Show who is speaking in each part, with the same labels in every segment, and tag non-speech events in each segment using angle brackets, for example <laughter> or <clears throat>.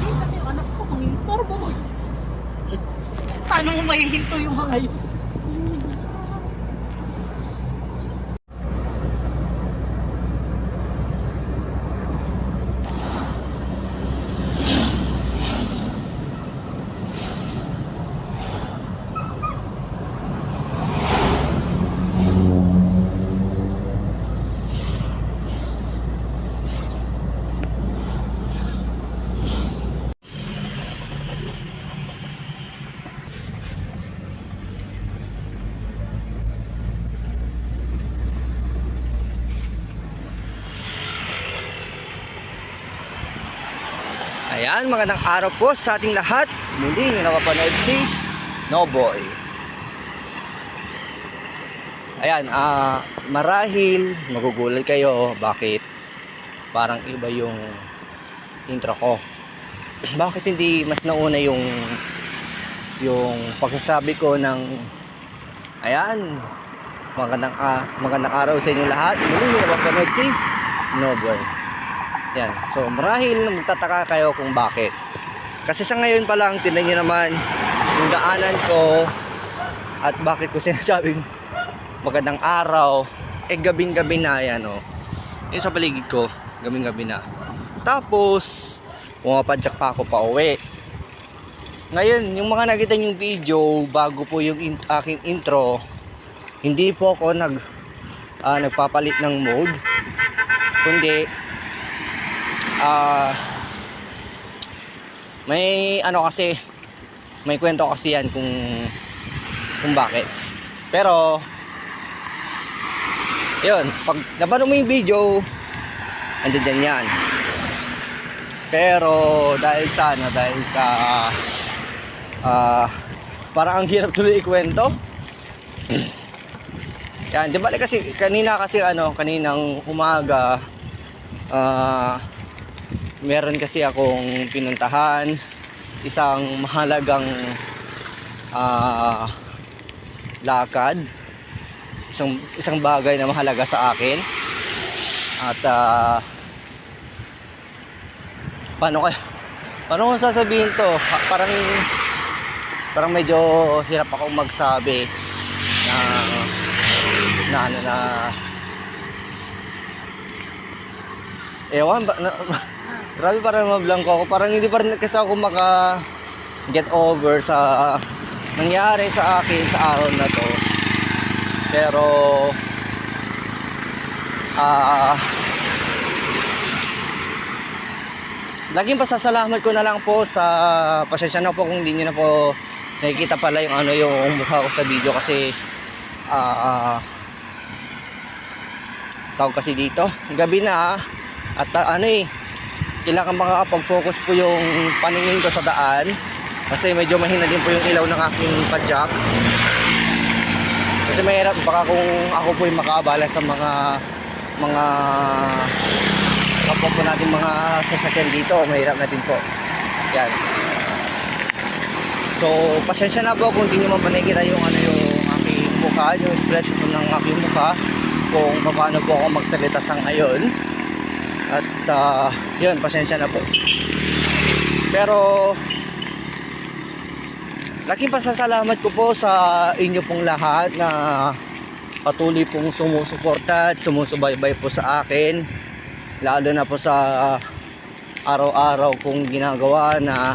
Speaker 1: Din kasi yung anak ko kung. Paano mo may hinto yung mga yun?
Speaker 2: Ayan, magandang araw po sa ating lahat. Muli nyo napapanood si Noboy. Ayan, ah marahil magugulat kayo bakit parang iba yung intro ko. <clears throat> bakit hindi mas nauna yung yung pagsasabi ko ng ayan, magandang, ah, magandang araw sa inyo lahat. Muli nyo napapanood si Noboy. Yan. So, marahil magtataka kayo kung bakit. Kasi sa ngayon pa lang, tinan nyo naman yung daanan ko at bakit ko <laughs> sinasabing magandang araw. Eh, gabing-gabi na yan, oh. Yung sa paligid ko, gabing-gabi na. Tapos, pumapadyak pa ako pa uwi. Ngayon, yung mga nakita yung video, bago po yung in- aking intro, hindi po ako nag, ah, nagpapalit ng mode. Kundi, ah may ano kasi may kwento kasi yan kung kung bakit. Pero yun pag napanood mo yung video andyan dyan yan. Pero dahil sa ano dahil sa ah parang ang hirap tuloy ikwento. <clears throat> Yan di ba kasi kanina kasi ano kaninang umaga ah meron kasi akong pinuntahan isang mahalagang ah, lakad. Isang isang bagay na mahalaga sa akin. At ah, paano kaya paano ko sasabihin to? Parang parang medyo hirap ako magsabi na na ano na ewan ba na, Grabe parang mablangko ako. Parang hindi pa rin kasi ako maka get over sa nangyari sa akin sa araw na to. Pero ah Laging pasasalamat ko na lang po sa pasensya na po kung hindi niyo na po nakikita pala yung ano yung mukha ko sa video kasi ah tawag kasi dito gabi na at ah, ano eh kailangan makakapag-focus po yung paningin ko sa daan. Kasi medyo mahina din po yung ilaw ng aking padjak. Kasi mahirap baka kung ako po yung makaabala sa mga mga kapwa po natin mga sasakyan dito mahirap na din po. Yan. So pasensya na po kung hindi nyo mapanigita yung ano yung aking mukha yung expression po ng aking mukha kung paano po ako magsalita sa ngayon at ah, yun, pasensya na po. Pero laking pasasalamat ko po sa inyo pong lahat na patuloy pong sumusuporta at sumusubaybay po sa akin. Lalo na po sa araw-araw kong ginagawa na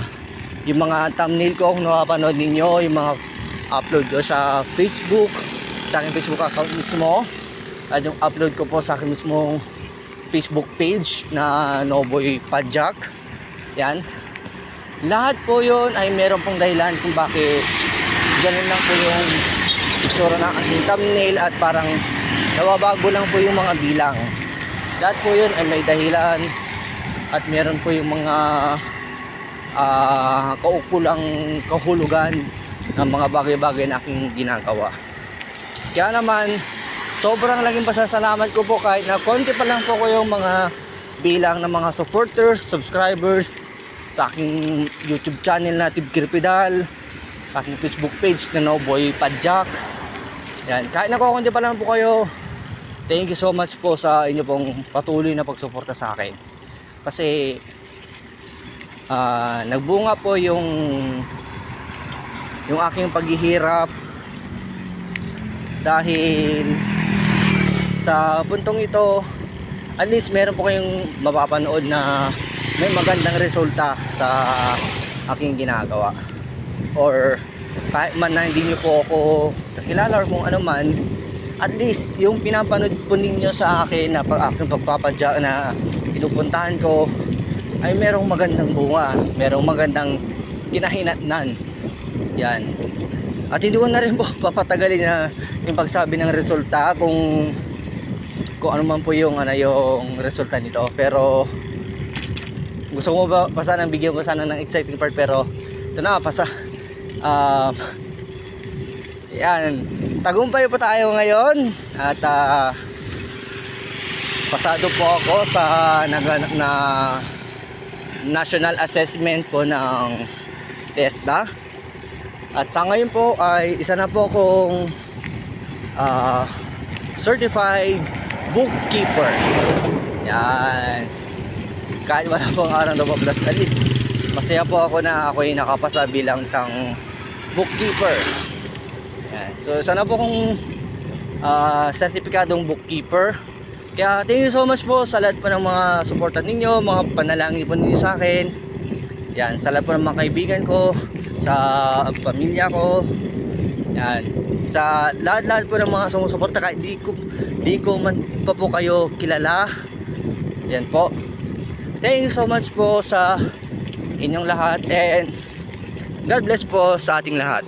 Speaker 2: yung mga thumbnail ko kung napapanood ninyo, yung mga upload ko sa Facebook, sa aking Facebook account mismo, at yung upload ko po sa aking mismong Facebook page na Noboy Padjak. Yan. Lahat po yun ay meron pong dahilan kung bakit ganun lang po yung itsura ng aking thumbnail at parang nawabago lang po yung mga bilang. Lahat po yun ay may dahilan at meron po yung mga ah kaukulang kahulugan ng mga bagay-bagay na aking ginagawa. Kaya naman, sobrang laging pasasalamat ko po kahit na konti pa lang po ko yung mga bilang ng mga supporters, subscribers sa aking YouTube channel na Tib Kirpidal, sa aking Facebook page na Noboy Padjak. Yan, kahit na kukunti pa lang po kayo, thank you so much po sa inyo pong patuloy na pagsuporta sa akin. Kasi ah, nagbunga po yung yung aking paghihirap dahil sa puntong ito at least meron po kayong mapapanood na may magandang resulta sa aking ginagawa. Or kahit man na hindi nyo po ako kakilala or kung ano man at least yung pinapanood po ninyo sa akin na pag aking pagpapadya na pinupuntahan ko ay merong magandang bunga merong magandang kinahinatnan. Yan. At hindi ko na rin po <laughs> papatagalin na yung pagsabi ng resulta kung kung ano man po yung ano yung resulta nito. Pero gusto ko ba pa sana bigyan ko sana ng exciting part pero ito na pasa. Um, yan. Tagumpay po tayo ngayon. At ah, pasado po ako sa naganap na national assessment po ng TESDA. At sa ngayon po ay isa na po akong ah, certified bookkeeper. Yan. Kahit wala pong araw na at least masaya po ako na ako ay nakapasa bilang isang bookkeeper. Yan. so sana po kung ah, sertipikadong bookkeeper. Kaya thank you so much po sa lahat po ng mga suporta ninyo mga panalangin po ninyo sa akin. Yan sa lahat po ng mga kaibigan ko sa pamilya ko yan. Sa lahat-lahat po ng mga sumusuporta kahit di ko di ko man pa po kayo kilala. Yan po. Thank you so much po sa inyong lahat and God bless po sa ating lahat